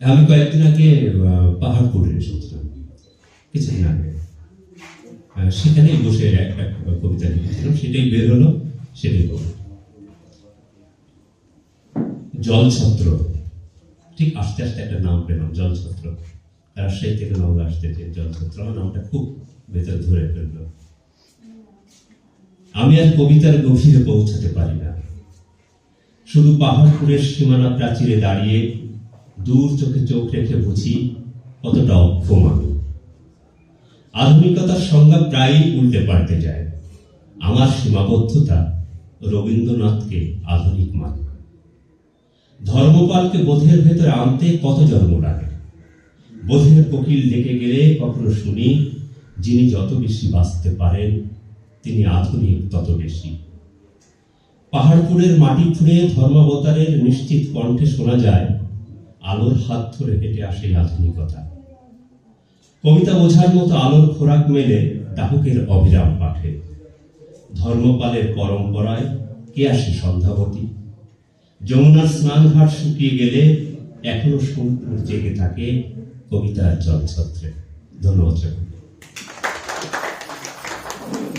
আমি কয়েকদিন আগে পাহাড়পুরে এসেছিলাম। কিছুদিন আগে। সেখানেই বসে একটা কবিতা লিখেছিলাম। সেটাই বের হলো, সেটাই বলব জলছত্র। ঠিক আস্তে আস্তে একটা নাম পেলাম, জলছত্র। রাজশাহী থেকে নাম আসতে যে জলছত্র, আমার নামটা খুব ভেতর ধরে ফেলল। আমি আর কবিতার গভীরে পৌঁছাতে পারি না। শুধু পাহাড়পুরের সীমানা প্রাচীরে দাঁড়িয়ে দূর চোখে চোখ রেখে বুঝি কতটা অক্ষম। আধুনিকতার সংজ্ঞা প্রায়ই উল্টে পাল্টে যায়। আমার সীমাবদ্ধতা রবীন্দ্রনাথকে আধুনিক মানে। ধর্মপালকে বোধের ভেতরে আনতে কত জন্ম লাগে? বোধের কোকিল ডেকে গেলে কখনো শুনি, যিনি যত বেশি বাঁচতে পারেন, তিনি আধুনিক তত বেশি। পাহাড়পুরের মাটি খুঁড়ে ধর্মাবতারের নিশ্চিত কণ্ঠে শোনা যায় আলোর হাত ধরে হেঁটে আসে আধুনিকতা। কবিতা বোঝার মতো আলোর খোরাক মেলে ডাহুকের অবিরাম পাঠে। ধর্মপালের পরম্পরায় কে আসে সন্ধ্যাবতী? যমুনার স্নানঘাট শুকিয়ে গেলে এখনও সমুদ্র জেগে থাকে কবিতার জলছত্রে। ধন্যবাদ।